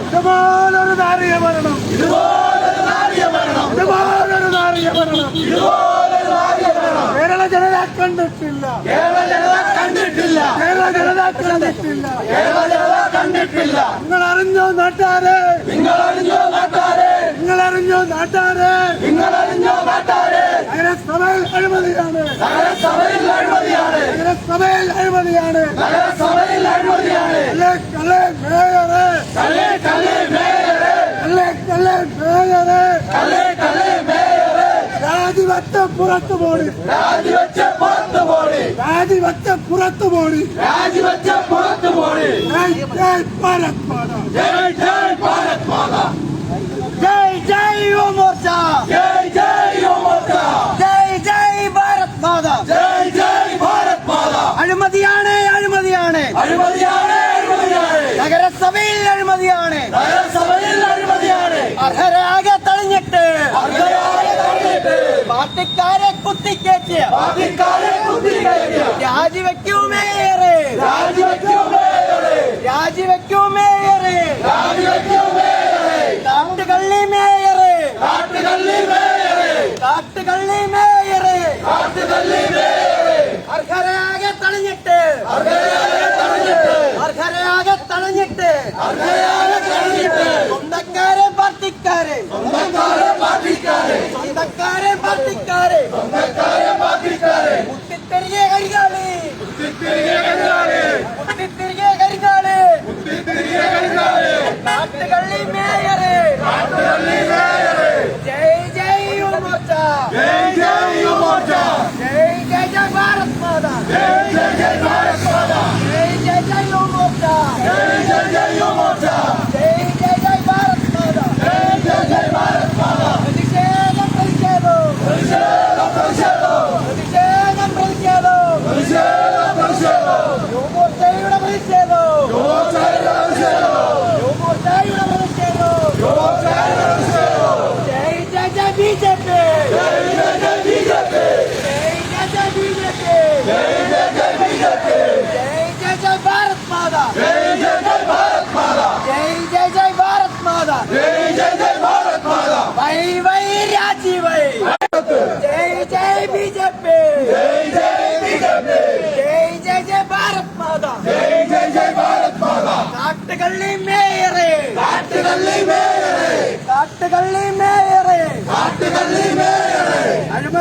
ഇതുപോലൊരു നാറിയ ഭരണം ഇതുപോലൊരു നാരിയ ഭരണം ഇതുപോലൊരു നാറിയ ഭരണം ഇതുപോലൊരു നാരിയ ഭരണം കേരള ജനത കണ്ടിട്ടില്ല കേരള ജനത കണ്ടിട്ടില്ല കേരള ജനത കണ്ടിട്ടില്ല കേരള ജനത കണ്ടിട്ടില്ല നിങ്ങൾ അറിഞ്ഞോ നാട്ടാരെ നിങ്ങൾ അറിഞ്ഞോ നാട്ടാരെ നിങ്ങൾ അറിഞ്ഞോ നാട്ടാരെ சபையில் அனுமதியான நகர சபையில் அனுமதியான நகர சபையில் அனுமதியான நகர சபையில் ஜெய் ஜெய் யுவ மோர்ச்சா. ஜெய் രാജിവെക്കൂ മേയറെ രാജിവെക്കൂ മേയറെ കാട്ടുകള്ളി മേയറെ കാട്ടുകള്ളി മേയറെ കാട്ടുകള്ളി മേയറെ കാട്ടുകള്ളി മേയറെ അർഹരാകെ തടഞ്ഞിട്ട് അർഹരാകെ തടഞ്ഞിട്ട് അർഹരാകെ തടഞ്ഞിട്ട് സ്വന്തക്കാരെ പാർട്ടിക്കാരെ. സ്വന്തക്കാരെ പാർട്ടിക്കാരെ. സ്വന്തക്കാരെ പാർട്ടിക്കാരെ. സ്വന്തക്കാരെ తిరిగే కడిగాలి తిరిగే కడిగాలి తిరిగే కడిగాలి తిరిగే కడిగాలి నాటుగల్లి మేయరే నాటుగల్లి మేయరే జై జై యువ మోర్చా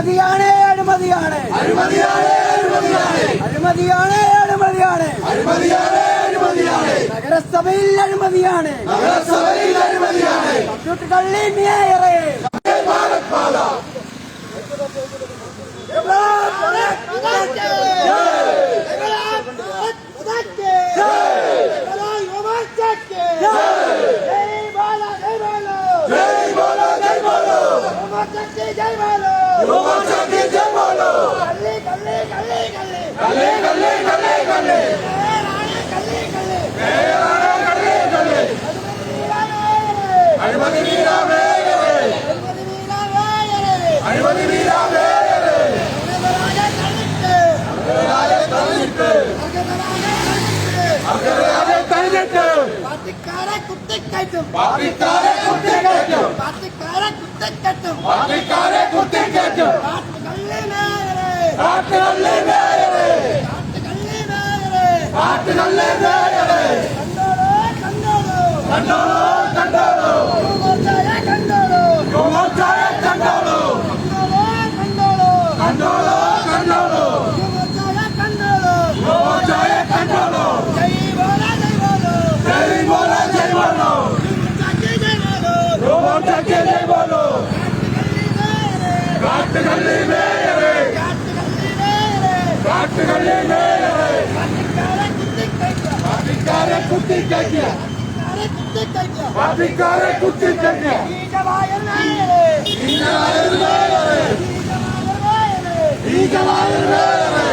അഴിമതിയാണ് അഴിമതിയാണ് അഴിമതിയാണ് അഴിമതിയാണ് അഴിമതിയാണ് അഴിമതിയാണ് അഴിമതിയാണ് അഴിമതിയാണ് നഗരസഭയിൽ അഴിമതിയാണ് നഗരസഭയിൽ അഴിമതിയാണ് കമ്പ്യൂട്ടർകള്ളി മേയറെ. ജയ് ഭാരത് മാതാ. ജയ് ബോലോ ജയ് ബോലോ പാർട്ടിക്കാരെ കുത്തിക്കറ്റും പാർട്ടിക്കാരെ കുത്തിക്കറ്റും പാർട്ടിക്കാരെ കുത്തിക്കറ്റും കാട്ടുകള്ളി നായരെ കാട്ടുകള്ളി നായരെ കാട്ടുകള്ളി നായരെ കാട്ടുകള്ളി നായരെ കണ്ടോളൂ കണ്ടോളൂ കണ്ടോളൂ കാട്ടുകള്ളി മേയറെ കാട്ടുകള്ളി മേയറെ പാർട്ടിക്കാരെ കുത്തിക്കഴിക്കുക പാർട്ടിക്കാരെ കുത്തിക്കഴിക്കുക ഭീകരമായ മേയറെ ഭീകരമായ മേയറെ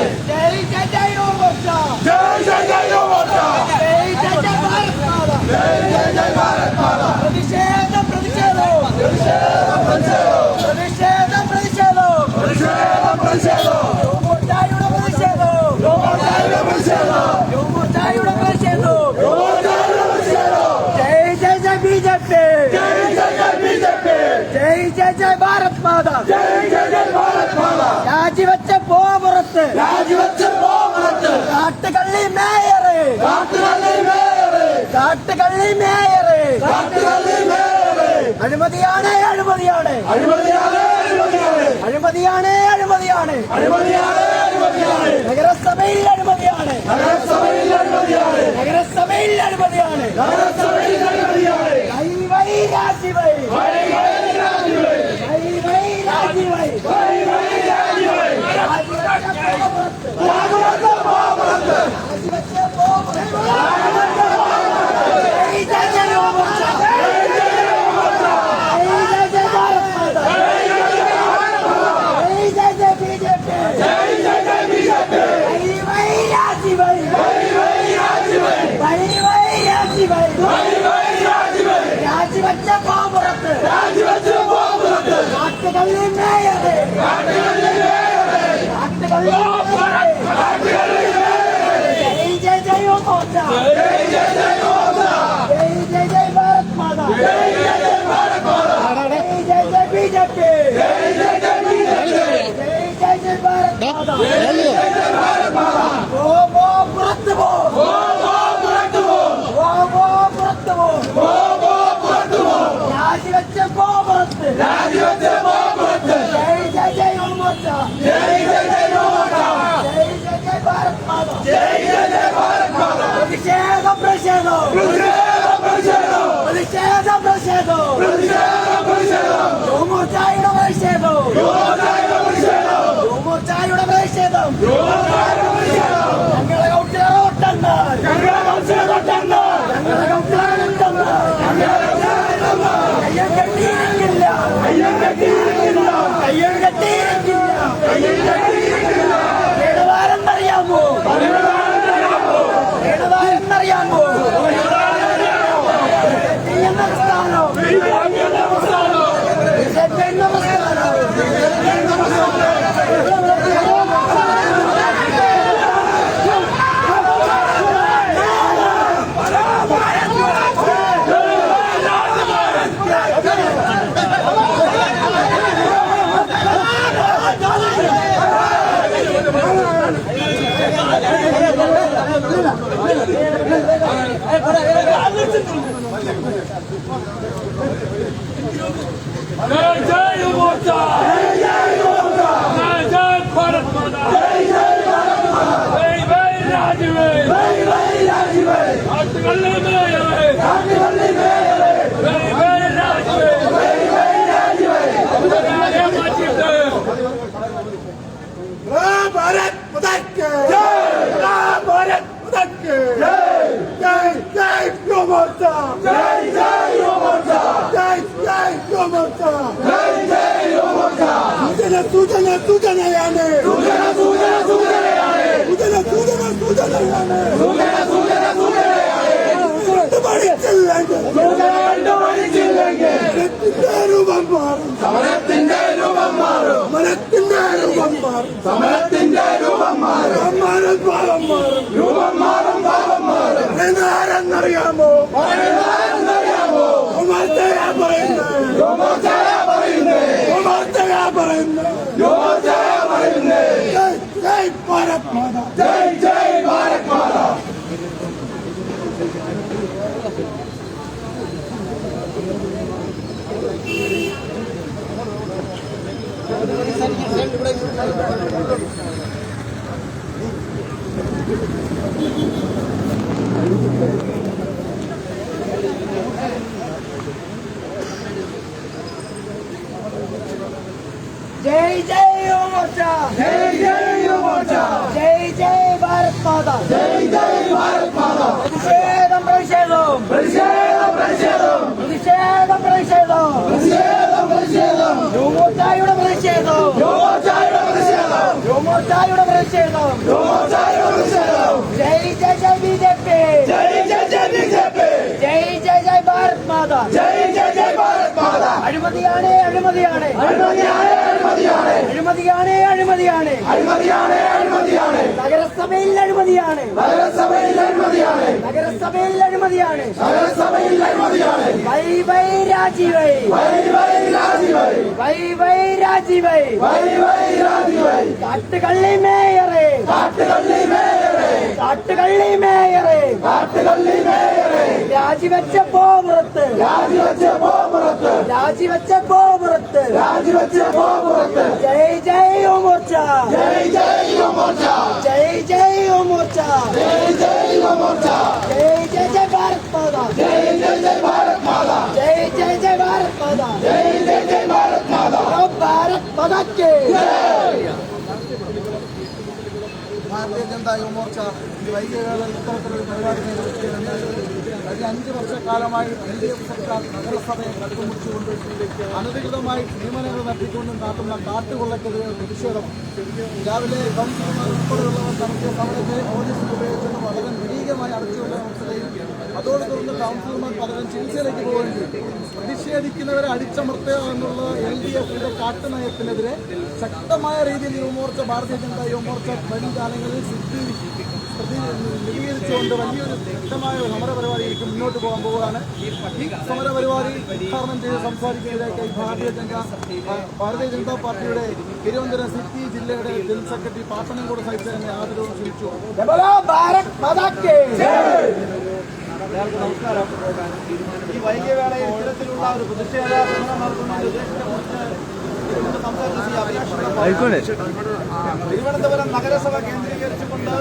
കാട്ടുകള്ളി മേയറ്. കാട്ടുകള്ളി മേയറ്. അഴിമതിയാണ് അഴിമതിയാണ്. അഴിമതിയാണ് അഴിമതിയാണ്. അഴിമതിയാണ് അഴിമതിയാണ്. നഗരസഭയിൽ അഴിമതിയാണ്. നഗരസഭയിൽ അഴിമതിയാണ്. നഗരസഭയിൽ അഴിമതിയാണ്. നഗരസഭയിൽ അഴിമതിയാണ്. വൈ വൈ രാജി വൈ വൈ വൈ രാജി വൈ വൈ വൈ രാജി വൈ രാജിവെച്ച കോപുറത്ത് രാജിവെച്ച് പോ പുറത്ത് കാട്ടുകള്ളി മേയറ് കാട്ടുകള്ളി മേയറ് രാജിവെച്ച Cruzeiro! Cruzeiro! മോർച്ച ജയ് ജയ് യുവ മോർച്ച ജയ് ജയ് യുവ മോർച്ച ജയ് ജയ് യുവ മോർച്ച സൂചന സൂചന സൂചനയാണ് സൂചന സൂചന സൂചനയാണ് സൂചന സൂചന സൂചനയാണ് സൂചന സൂചന സൂചനയാണ് കണ്ടുപഠിച്ചില്ലെങ്കിൽ കണ്ടുപഠിച്ചില്ലെങ്കിൽ സമരത്തിന്റെ രൂപം മാറും സമരത്തിന്റെ ഭാവം മാറും സമരത്തിന്റെ രൂപം മാറും. മാറും ഭാവം മാറും. രൂപം മാറും ഭാവം മാറും. ആരെന്നറിയാമോ ആരെന്നറിയാമോ പറയുന്നത് Jai you Yomocha! Jai Jai Yomocha! Jai Jai അഴിമതിയാണ് നഗരസഭയിൽ അഴിമതിയാണ് നഗരസഭയിൽ വൈ വൈ വൈ വൈ വൈ വൈ വൈ മേയറേ. കാട്ടുകള്ളി കാട്ടുകള്ളി മേയറെ കാട്ടുകള്ളി മേയറെ രാജിവെച്ച പോപുറത്ത് രാജിവെച്ച പോപുറത്ത് രാജിവെച്ച പോപുറത്ത് രാജിവെച്ച പോപുറത്ത് ജയ് ജയ് യുവമോർച്ച ജയ് ജയ് യുവമോർച്ച ജയ് ജയ് യുവമോർച്ച ജയ് ജയ് യുവമോർച്ച ജയ് ജയ് ജയ് ഭാരത് മാതാ ജയ് ജയ് ജയ് ഭാരത് മാതാ ജയ് ജയ് ജയ് ഭാരത് മാതാ ജയ് ജയ് ജയ് ഭാരത് മാതാ ഭാരത് മാതാ കേ ഭാരതീയ ജനതാ യുവമോർച്ച വൈകിവേള ഇത്തരത്തിലൊരു പരിപാടി കഴിഞ്ഞ അഞ്ച് വർഷക്കാലമായി എൽ ഡി എഫ് സർക്കാർ നഗരസഭയെ കട്ടുമുടിച്ചുകൊണ്ട് അനധികൃതമായി നിയമനങ്ങൾ നടത്തിക്കൊണ്ട് നടത്തുന്ന കാട്ടുകൊള്ളക്കെതിരെ പ്രതിഷേധം. രാവിലെ ഉൾപ്പെടെയുള്ളവർ നടത്തിയ സമരത്തെ പോലീസ് ഉപയോഗിച്ചത് വളരെ മൃഗീയമായി അടച്ചുകൊണ്ട അവസ്ഥയും അതോടെ തുടർന്ന് കൗൺസിലർമാർ പലരും ചികിത്സയിലേക്ക് പോകേണ്ടി പ്രതിഷേധിക്കുന്നവരെ അടിച്ചമർത്തുക എന്നുള്ള എൽ ഡി എഫിന്റെ കാട്ടുനയത്തിനെതിരെ ശക്തമായ രീതിയിൽ യുവമോർച്ച ഭാരതീയ ജനതാ യുവമോർച്ച വരും കാലങ്ങളിൽ സിദ്ധി പ്രതി നിരീകരിച്ചുകൊണ്ട് വലിയൊരു ശക്തമായ ഒരു സമരപരിപാടിയിലേക്ക് മുന്നോട്ട് പോകാൻ പോവുകയാണ്. ഈ സമരപരിപാടി ഉദ്ഘാടനം ചെയ്ത് സംസാരിക്കുന്നതിലേക്ക് ഭാരതീയ ജനത ഭാരതീയ ജനതാ പാർട്ടിയുടെ തിരുവനന്തപുരം സിറ്റി ജില്ലയുടെ ജനറൽ സെക്രട്ടറി പാട്ടനംകോട് സഹിച്ച് തന്നെ ആദരവ് ക്ഷണിച്ചു. നമസ്കാരം. ഈ വൈകിയ വേളയിൽ ഇത്തരത്തിലുള്ള ഒരു പ്രതിഷേധ സമരം നടത്തുന്നതിന്റെ. തിരുവനന്തപുരം നഗരസഭ കേന്ദ്രീകരിച്ചുകൊണ്ട്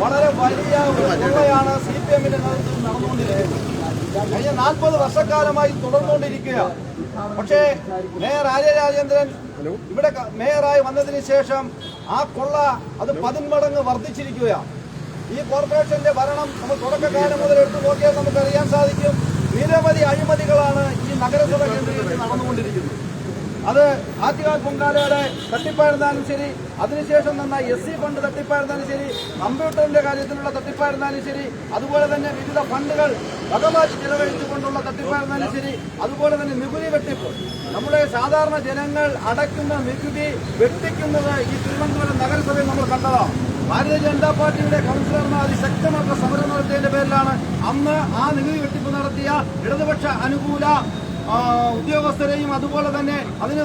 വളരെ വലിയ ഒരു കൊള്ളയാണ് സി പി എമ്മിന്റെ നേതൃത്വത്തിൽ നടന്നുകൊണ്ടിരിക്കുന്നത്. കഴിഞ്ഞ നാൽപ്പത് വർഷക്കാലമായി തുടർന്നുകൊണ്ടിരിക്കുക പക്ഷേ മേയർ ആര്യ രാജേന്ദ്രൻ ഇവിടെ മേയറായി വന്നതിന് ശേഷം ആ കൊള്ള അത് പതിന്മടങ്ങ് വർദ്ധിച്ചിരിക്കുകയാണ്. ഈ കോർപ്പറേഷന്റെ ഭരണം നമ്മൾ തുടക്കകാലം മുതൽ എടുത്തു നോക്കിയാൽ നമുക്ക് അറിയാൻ സാധിക്കും. നിരവധി അഴിമതികളാണ് ഈ നഗരസഭ കേന്ദ്രീകരിച്ച് നടന്നുകൊണ്ടിരിക്കുന്നത്. അത് ആറ്റുകാൽ പൊങ്കാലയുടെ തട്ടിപ്പായിരുന്നാലും ശരി. അതിനുശേഷം തന്ന എസ് സി ഫണ്ട് തട്ടിപ്പായിരുന്നാലും ശരി. കമ്പ്യൂട്ടറിന്റെ കാര്യത്തിലുള്ള തട്ടിപ്പായിരുന്നാലും ശരി. അതുപോലെ തന്നെ വിവിധ ഫണ്ടുകൾ വകമാറ്റി ചെലവഴിച്ചുകൊണ്ടുള്ള തട്ടിപ്പായിരുന്നാലും ശരി. അതുപോലെ തന്നെ നികുതി വെട്ടിപ്പ്. നമ്മുടെ സാധാരണ ജനങ്ങൾ അടയ്ക്കുന്ന നികുതി വെട്ടിക്കുന്നത് ഈ തിരുവനന്തപുരം നഗരസഭയിൽ നമ്മൾ കണ്ടതാണ്. ഭാരതീയ ജനതാ പാർട്ടിയുടെ കൗൺസിലർമാർ അതിശക്തമായിട്ടുള്ള സമരം നടത്തിയതിന്റെ പേരിലാണ് അന്ന് ആ നികുതി വെട്ടിപ്പ് നടത്തിയ ഇടതുപക്ഷ അനുകൂല ഉദ്യോഗസ്ഥരെയും അതുപോലെ തന്നെ അതിന്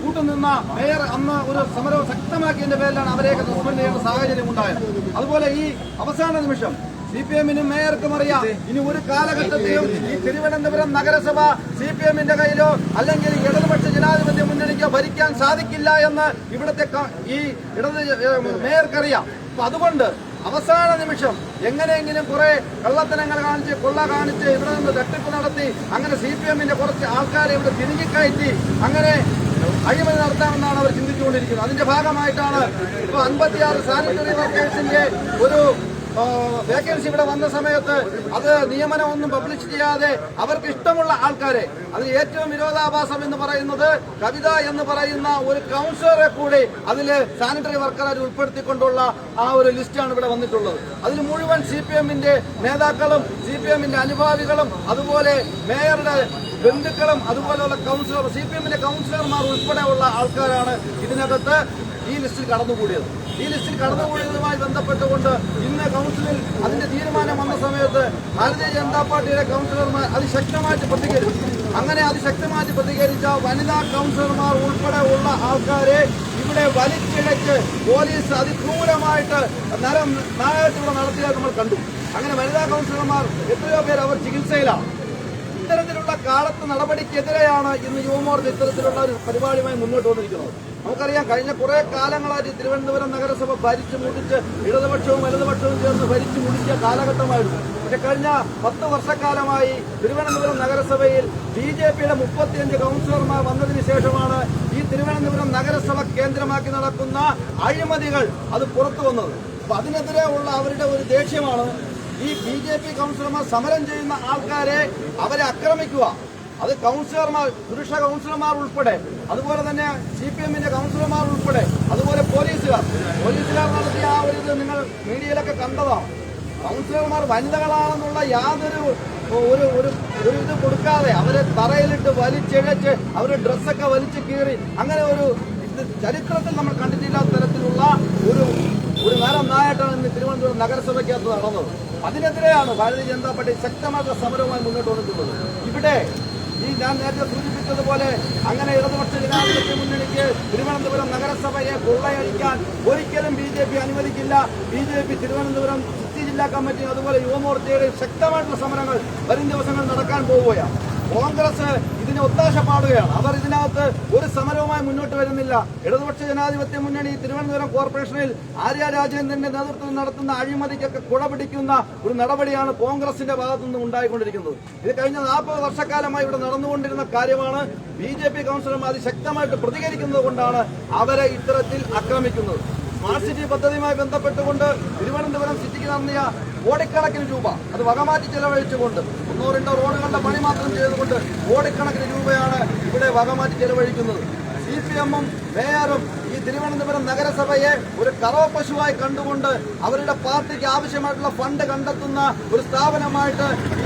കൂട്ടുനിന്ന മേയർ അന്ന് ഒരു സമരം ശക്തമാക്കിയതിന്റെ പേരിലാണ് അവരെയൊക്കെ സസ്പെൻഡ് ചെയ്യേണ്ട സാഹചര്യം ഉണ്ടായത്. അതുപോലെ ഈ അവസാന നിമിഷം സി പി എമ്മിനും മേയർക്കും അറിയാം ഇനി ഒരു കാലഘട്ടത്തിലും ഈ തിരുവനന്തപുരം നഗരസഭ സി പി എമ്മിന്റെ കയ്യിലോ അല്ലെങ്കിൽ ഇടതുപക്ഷ ജനാധിപത്യ മുന്നണിക്കോ ഭരിക്കാൻ സാധിക്കില്ല എന്ന് ഇവിടുത്തെ ഈ ഇടത് മേയർക്കറിയാം. അപ്പൊ അതുകൊണ്ട് അവസാന നിമിഷം എങ്ങനെയെങ്കിലും കുറെ കള്ളത്തനങ്ങൾ കാണിച്ച് കൊള്ള കാണിച്ച് ഇവിടെ നിന്ന് തട്ടിപ്പ് നടത്തി അങ്ങനെ സി പി എമ്മിന്റെ കുറച്ച് ആൾക്കാരെ ഇവിടെ തിരികെക്കയറ്റി അങ്ങനെ അഴിമതി നടത്താമെന്നാണ് അവർ ചിന്തിച്ചുകൊണ്ടിരിക്കുന്നത്. അതിന്റെ ഭാഗമായിട്ടാണ് ഇപ്പൊ അൻപത്തിയാറ് സാനിറ്ററി വർക്കേഴ്സിന്റെ ഒരു വേക്കൻസി ഇവിടെ വന്ന സമയത്ത് അത് നിയമനം ഒന്നും പബ്ലിഷ് ചെയ്യാതെ അവർക്ക് ഇഷ്ടമുള്ള ആൾക്കാരെ അതിൽ ഏറ്റവും വിരോധാഭാസം എന്ന് പറയുന്നത് കവിത എന്ന് പറയുന്ന ഒരു കൗൺസിലറെ കൂടി അതിൽ സാനിറ്ററി വർക്കറായി ഉൾപ്പെടുത്തിക്കൊണ്ടുള്ള ആ ഒരു ലിസ്റ്റാണ് ഇവിടെ വന്നിട്ടുള്ളത്. അതിൽ മുഴുവൻ സി പി എമ്മിന്റെ നേതാക്കളും സി പി എമ്മിന്റെ അനുഭാവികളും അതുപോലെ മേയറുടെ ബന്ധുക്കളും അതുപോലെയുള്ള കൗൺസിലർ സി പി എമ്മിന്റെ കൗൺസിലർമാർ ഉൾപ്പെടെയുള്ള ആൾക്കാരാണ് ഇതിനകത്ത് ഈ ലിസ്റ്റിൽ കടന്നുകൂടിയത്. ഈ ലിസ്റ്റിൽ കടന്നുകൂടിയതുമായി ബന്ധപ്പെട്ടുകൊണ്ട് ഇന്ന് കൗൺസിലിൽ അതിന്റെ തീരുമാനം വന്ന സമയത്ത് ഭാരതീയ ജനതാ പാർട്ടിയുടെ കൗൺസിലർമാർ അതിശക്തമായിട്ട് പ്രതികരിച്ചു. അങ്ങനെ അതിശക്തമായിട്ട് പ്രതികരിച്ച വനിതാ കൗൺസിലർമാർ ഉൾപ്പെടെ ഉള്ള ആൾക്കാരെ ഇവിടെ വലിച്ചിഴച്ച് പോലീസ് അതിക്രൂരമായിട്ട് നരം നായകത്തിലൂടെ നടത്തിയത് നമ്മൾ കണ്ടു. അങ്ങനെ വനിതാ കൗൺസിലർമാർ എത്രയോ പേർ അവർ ചികിത്സയിലാണ്. ഇത്തരത്തിലുള്ള കാലത്ത് നടപടിക്കെതിരെയാണ് ഇന്ന് യുവമോർച്ച ഇത്തരത്തിലുള്ള ഒരു പരിപാടിയുമായി മുന്നോട്ട് വന്നിരിക്കുന്നത്. നമുക്കറിയാം കഴിഞ്ഞ കുറെ കാലങ്ങളായിട്ട് തിരുവനന്തപുരം നഗരസഭ ഭരിച്ചു മുടിച്ച് ഇടതുപക്ഷവും വലതുപക്ഷവും ചേർന്ന് ഭരിച്ചു മുടിച്ച കാലഘട്ടമായിരുന്നു. പക്ഷെ കഴിഞ്ഞ പത്ത് വർഷക്കാലമായി തിരുവനന്തപുരം നഗരസഭയിൽ ബി ജെ പിയുടെ മുപ്പത്തിയഞ്ച് കൗൺസിലർമാർ വന്നതിന് ശേഷമാണ് ഈ തിരുവനന്തപുരം നഗരസഭ കേന്ദ്രമാക്കി നടക്കുന്ന അഴിമതികൾ അത് പുറത്തു വന്നത്. അപ്പൊ അതിനെതിരെ ഉള്ള അവരുടെ ഒരു ദേഷ്യമാണ് ഈ ബി ജെ പി കൗൺസിലർമാർ സമരം ചെയ്യുന്ന ആൾക്കാരെ അവരെ ആക്രമിക്കുക. അത് കൗൺസിലർമാർ പുരുഷ കൗൺസിലർമാർ ഉൾപ്പെടെ. അതുപോലെ തന്നെ സി പി എമ്മിന്റെ കൗൺസിലർമാർ ഉൾപ്പെടെ. അതുപോലെ പോലീസുകാർ. പോലീസുകാർ നടത്തിയ ആ ഒരു ഇത് നിങ്ങൾ മീഡിയയിലൊക്കെ കണ്ടതാണ് കൗൺസിലർമാർ വനിതകളാണെന്നുള്ള യാതൊരു ഒരു ഒരു ഒരു ഇത് കൊടുക്കാതെ അവരെ തറയിലിട്ട് വലിച്ചിഴച്ച് അവരുടെ ഡ്രസ്സൊക്കെ വലിച്ചു കീറി അങ്ങനെ ഒരു ചരിത്രത്തിൽ നമ്മൾ കണ്ടിട്ടില്ലാത്ത തരത്തിലുള്ള ഒരു ഒരു നേരം നായായിട്ടാണ് ഇന്ന് തിരുവനന്തപുരം നഗരസഭയ്ക്കകത്ത് നടന്നത്. അതിനെതിരെയാണ് ഭാരതീയ ജനതാ പാർട്ടി ശക്തമായ സമരവുമായി മുന്നോട്ട് വന്നിട്ടുള്ളത്. ഇവിടെ ഈ ഞാൻ നേരത്തെ സൂചിപ്പിച്ചതുപോലെ അങ്ങനെ ഇടതുപക്ഷ ജനാധിപത്യ മുന്നണിക്ക് തിരുവനന്തപുരം നഗരസഭയെ കൊള്ളയടിക്കാൻ ഒരിക്കലും ബി ജെ പി അനുവദിക്കില്ല. B J P Thiruvananthapuram city ജില്ലാ കമ്മിറ്റി അതുപോലെ യുവമോർച്ചയുടെ ശക്തമായിട്ടുള്ള സമരങ്ങൾ വരും ദിവസങ്ങൾ നടക്കാൻ പോവുകയാണ്. കോൺഗ്രസ് ഇതിനെ ഒത്താശ പാടുകയാണ്. അവർ ഇതിനകത്ത് ഒരു സമരവുമായി മുന്നോട്ട് വരുന്നില്ല. ഇടതുപക്ഷ ജനാധിപത്യ മുന്നണി തിരുവനന്തപുരം കോർപ്പറേഷനിൽ ആര്യ രാജേന്ദ്രന്റെ നേതൃത്വം നടത്തുന്ന അഴിമതിക്കൊക്കെ കുടപിടിക്കുന്ന ഒരു നടപടിയാണ് കോൺഗ്രസിന്റെ ഭാഗത്തു നിന്ന് ഉണ്ടായിക്കൊണ്ടിരിക്കുന്നത്. ഇത് കഴിഞ്ഞ നാൽപ്പത് വർഷക്കാലമായി ഇവിടെ നടന്നുകൊണ്ടിരുന്ന കാര്യമാണ് ബി ജെ പി കൗൺസിലർമാർ അതിശക്തമായിട്ട് പ്രതികരിക്കുന്നത് കൊണ്ടാണ് അവരെ ഇത്തരത്തിൽ ആക്രമിക്കുന്നത്. സ്മാർട്ട് സിറ്റി പദ്ധതിയുമായി ബന്ധപ്പെട്ടുകൊണ്ട് തിരുവനന്തപുരം സിറ്റിക്ക് നടന്നിയ കോടിക്കണക്കിന് രൂപ അത് വകമാറ്റി ചെലവഴിച്ചുകൊണ്ട് ഒന്നോ രണ്ടോ റോഡുകളുടെ പണി മാത്രം ചെയ്തുകൊണ്ട് കോടിക്കണക്കിന് രൂപയാണ് ഇവിടെ വകമാറ്റി ചെലവഴിക്കുന്നത്. സി പി എമ്മും മേയറും ഈ തിരുവനന്തപുരം നഗരസഭയെ ഒരു കറവ പശുവായി കണ്ടുകൊണ്ട് അവരുടെ പാർട്ടിക്ക് ആവശ്യമായിട്ടുള്ള ഫണ്ട് കണ്ടെത്തുന്ന ഒരു സ്ഥാപനമായിട്ട് ഈ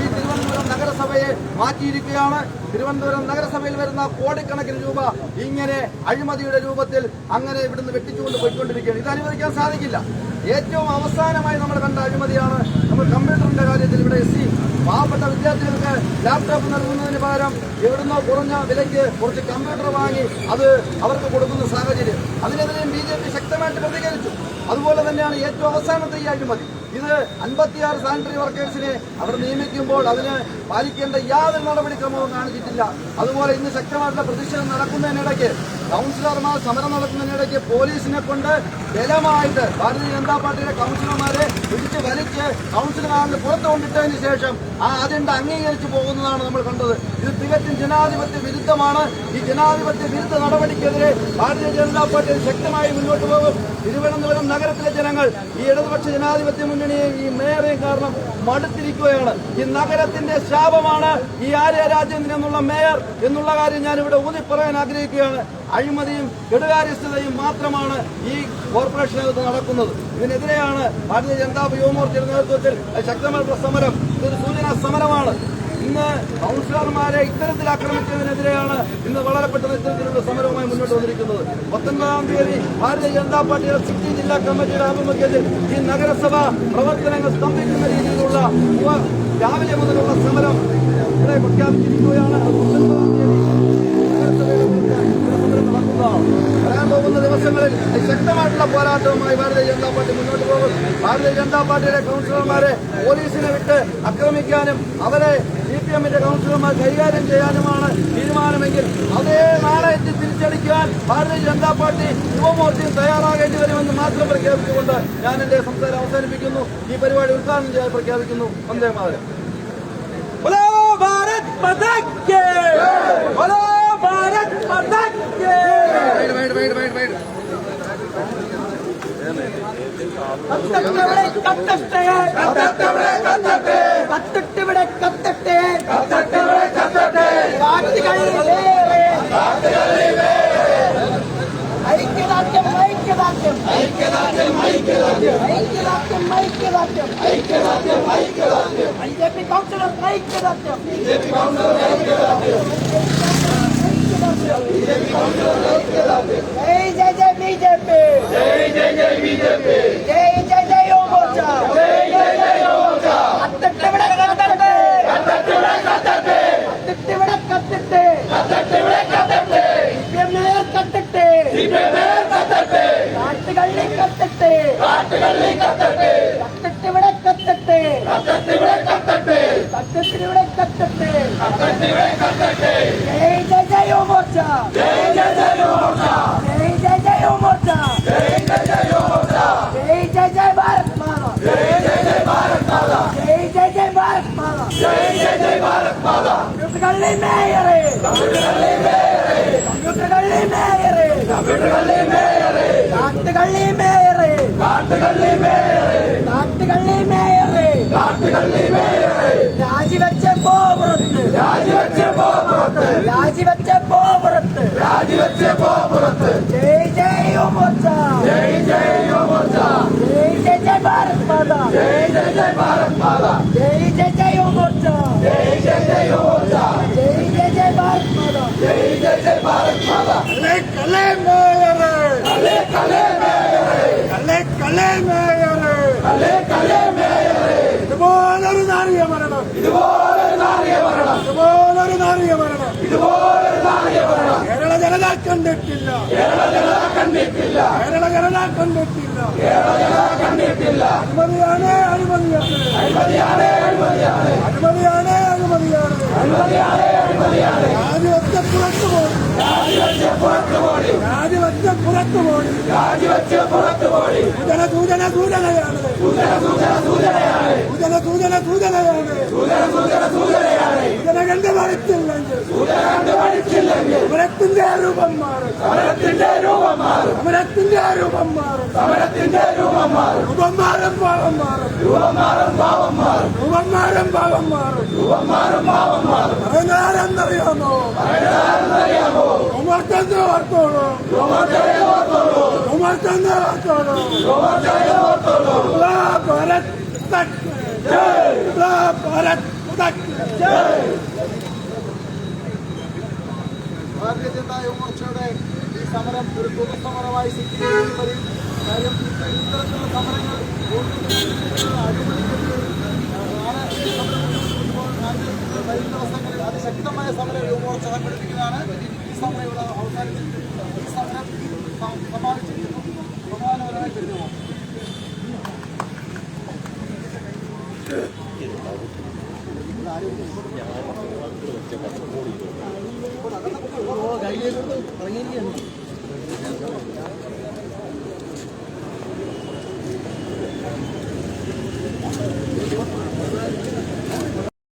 നഗരസഭയെ മാറ്റിയിരിക്കുകയാണ്. തിരുവനന്തപുരം നഗരസഭയിൽ വരുന്ന കോടിക്കണക്കിന് രൂപ ഇങ്ങനെ അഴിമതിയുടെ രൂപത്തിൽ അങ്ങനെ ഇവിടുന്ന് വെട്ടിച്ചുകൊണ്ട് പോയിക്കൊണ്ടിരിക്കുകയാണ്. ഇത് അനുവദിക്കാൻ സാധിക്കില്ല. ഏറ്റവും അവസാനമായി നമ്മൾ കണ്ട അഴിമതിയാണ് നമ്മൾ കമ്പ്യൂട്ടറിന്റെ കാര്യത്തിൽ ഇവിടെ എസ് പാവപ്പെട്ട വിദ്യാർത്ഥികൾക്ക് ലാപ്ടോപ്പ് നൽകുന്നതിന് പകരം എവിടുന്നോ കുറഞ്ഞ വിലയ്ക്ക് കുറച്ച് കമ്പ്യൂട്ടർ വാങ്ങി അത് അവർക്ക് കൊടുക്കുന്ന സാഹചര്യം. അതിനെതിരെയും ബി ജെ പി ശക്തമായിട്ട് പ്രതികരിച്ചു. അതുപോലെ തന്നെയാണ് ഏറ്റവും അവസാനത്തെ ഈ അഴിമതി. ഇത് അൻപത്തിയാറ് സാനിറ്ററി വർക്കേഴ്സിനെ അവർ നിയമിക്കുമ്പോൾ അതിന് പാലിക്കേണ്ട യാതൊരു നടപടിക്രമവും കാണിച്ചിട്ടില്ല. അതുപോലെ ഇന്ന് ശക്തമായിട്ടുള്ള പ്രതിഷേധം നടക്കുന്നതിനിടയ്ക്ക് കൗൺസിലർമാർ സമരം നടത്തുന്നതിനിടയ്ക്ക് പോലീസിനെ കൊണ്ട് ബലമായിട്ട് ഭാരതീയ ജനതാ പാർട്ടിയുടെ കൗൺസിലർമാരെ പിടിച്ച് വലിച്ച് കൗൺസിലർമാരിന് പുറത്തു കൊണ്ടിട്ടതിന് ശേഷം ആ അജണ്ട അംഗീകരിച്ചു പോകുന്നതാണ് നമ്മൾ കണ്ടത്. ഇത് തികച്ചും ജനാധിപത്യ വിരുദ്ധമാണ്. ഈ ജനാധിപത്യ വിരുദ്ധ നടപടിക്കെതിരെ ഭാരതീയ ജനതാ പാർട്ടി ശക്തമായി മുന്നോട്ട് പോകും. തിരുവനന്തപുരം നഗരത്തിലെ ജനങ്ങൾ ഈ ഇടതുപക്ഷ ജനാധിപത്യ മുന്നണിയെയും ഈ മേയറെയും കാരണം മടുത്തിരിക്കുകയാണ്. ഈ നഗരത്തിന്റെ ശാപമാണ് ഈ ആര്യ രാജേന്ദ്രൻ എന്നുള്ള മേയർ എന്നുള്ള കാര്യം ഞാൻ ഇവിടെ ഊന്നി പറയാൻ ആഗ്രഹിക്കുകയാണ്. അഴിമതിയും കെടുകാര്യസ്ഥതയും മാത്രമാണ് ഈ കോർപ്പറേഷനകത്ത് നടക്കുന്നത്. ഇതിനെതിരെയാണ് ഭാരതീയ ജനതാ യുവമോർച്ചയുടെ നേതൃത്വത്തിൽ ശക്തമായ സമരം. ഇതൊരു സൂചനാ സമരമാണ്. ഇന്ന് കൗൺസിലർമാരെ ഇത്തരത്തിൽ ആക്രമിച്ചതിനെതിരെയാണ് ഇന്ന് വളരെ പെട്ടെന്ന് ഇത്തരത്തിലുള്ള സമരവുമായി മുന്നോട്ട് വന്നിരിക്കുന്നത്. പത്തൊൻപതാം തീയതി ഭാരതീയ ജനതാ പാർട്ടിയുടെ സിറ്റി ജില്ലാ കമ്മിറ്റിയുടെ ആഭിമുഖ്യത്തിൽ ഈ നഗരസഭ പ്രവർത്തനങ്ങൾ സ്തംഭിക്കുന്ന രീതിയിലുള്ള രാവിലെ മുതലുള്ള സമരം ഇവിടെ പ്രഖ്യാപിച്ചിരിക്കുകയാണ്. പത്തൊൻപതാം തീയതി ദിവസങ്ങളിൽ ശക്തമായിട്ടുള്ള പോരാട്ടവുമായി ഭാരതീയ ജനതാ പാർട്ടി മുന്നോട്ട് പോകും ഭാരതീയ ജനതാ പാർട്ടിയുടെ കൗൺസിലർമാരെ പോലീസിനെ വിട്ട് ആക്രമിക്കാനും അവരെ സി പി എമ്മിന്റെ കൗൺസിലർമാർ കൈകാര്യം ചെയ്യാനുമാണ് തീരുമാനമെങ്കിൽ അതേ നാണയത്തിൽ തിരിച്ചടിക്കാൻ ഭാരതീയ ജനതാ പാർട്ടി യുവമോർച്ചയും തയ്യാറാകേണ്ടി വരുമെന്ന് മാത്രം പ്രഖ്യാപിച്ചുകൊണ്ട് ഞാൻ എന്റെ സംസാരം അവസാനിപ്പിക്കുന്നു ഈ പരിപാടി ഉദ്ഘാടനം ചെയ്യാൻ പ്രഖ്യാപിക്കുന്നു വന്ദേ മാതരം बोलो भारत माता के बोलो भारत माता ಕತ್ತಷ್ಟೇ ಕತ್ತಷ್ಟೇ ಕತ್ತಟ್ಟಿ ಬಿಡ ಕತ್ತಷ್ಟೇ ಕತ್ತಟ್ಟಿ ಬಿಡ ಕತ್ತಟ್ಟೆ ರಾಜ್ಯಗಳಿವೆ ಐಕ್ಯರಾಜ್ಯ ಐಕ್ಯರಾಜ್ಯ ಐಕ್ಯರಾಜ್ಯ ಐಕ್ಯರಾಜ್ಯ ಐಕ್ಯರಾಜ್ಯ ಐಕ್ಯರಾಜ್ಯ ಐಕ್ಯರಾಜ್ಯ ಐಕ್ಯರಾಜ್ಯ ಬಿಜೆಪಿ ಕೌನ್ಸಿಲರ್ ಐಕ್ಯರಾಜ್ಯ ಬಿಜೆಪಿ ಕೌನ್ಸಿಲರ್ ಐಕ್ಯರಾಜ್ಯ ജയ് കത്തട്ടെ കത്തട്ടെ കത്തട്ടെ കത്തട്ടെ ജയ് ജയ് കാട്ടുകള്ളി കത്തട്ടെ ജയ് ജയ് കത്തട്ടിവിടെ കത്തട്ടെ ജയ് ജയ് ജയ് യുവമോർച്ച ജയ് ജയ് ജയ് യുവമോർച്ച ജയ് ജയ് ജയ് ഭാരത് മാതാ ജയ് ജയ് ജയ് ഭാരത് മാതാ കമ്പ്യൂട്ടറുകളിലെ മേയറെ കമ്പ്യൂട്ടറുകളിലെ മേയറെ കാട്ടുകള്ളി മേയറെ കാട്ടുകള്ളി മേയറെ രാജിവെച്ച പോപുറത്ത് രാജിവെച്ച പോപുറത്ത് ജയ് ജയ് യുവമോർച്ച ജയ് ജയ് ജയ് ഭാരത് മാതാ ജയ് ജയ് ജയ് യുവമോർച്ച കണ്ടിട്ടില്ല. കേരള ജനത കണ്ടിട്ടില്ല. അഴിമതിയാണ് അഴിമതിയാണ്. അഴിമതിയാണ് അഴിമതിയാണ്. രാജിവെച്ച പുറത്തു പോയി. രാജിവെച്ച പുറത്തു പോണി രാജിവെച്ച പുറത്തു പോണി സൂചന സൂചന സൂചനയാണ്. സൂചന സൂചന സൂചനയാണ്. സൂചന സൂചന സൂചനയാണ് സൂചന സൂചന സൂചനയാണ് സൂചന കണ്ട് പഠിച്ചില്ലെങ്കിൽ സൂചന സമരത്തിന്റെ രൂപം മാറും. സമരത്തിന്റെ രൂപം മാറും. സമരത്തിന്റെ രൂപം മാറും സമരത്തിന്റെ യുവമാരും യുവമാരും പാവന്മാരും യുവമാരും പാവന്മാരും യുവമാരും പാവന്മാരും യുവമാരും പാവന്മാരും പതിനാരെന്നറിയാമോ പതിനാരെന്നറിയാമോ ഉമർത്തന്നെ ഓർത്തോളൂ ഉമർത്തന്നെ ഓർത്തോളൂ ഉമർത്തന്നെ ഓർത്തോളൂ ഉമർത്തന്നെ ഓർത്തോളൂ ഭാരത് തക് ഭാരത് തക് ഭാരതീയ ജനതാ യുവമോർച്ചയുടെ ഈ സമരം ഒരു പൊതുസമരമായി സിക്കിമിൽ കാര്യം ഇത്തരത്തിലുള്ള സമരങ്ങൾ വരുന്ന ദിവസങ്ങളിൽ അതിശക്തമായ സമരം യുവമോർച്ച സംഘടിപ്പിക്കുന്നതാണ് ഈ സമരം ഇവിടെ അവസാനിച്ചിരിക്കുന്നത് ഈ സമരം സമാപിച്ചിരിക്കുന്നു സമാധാനപരമായി കരുതുമോ ഇറങ്ങിയിരിക്കുന്നു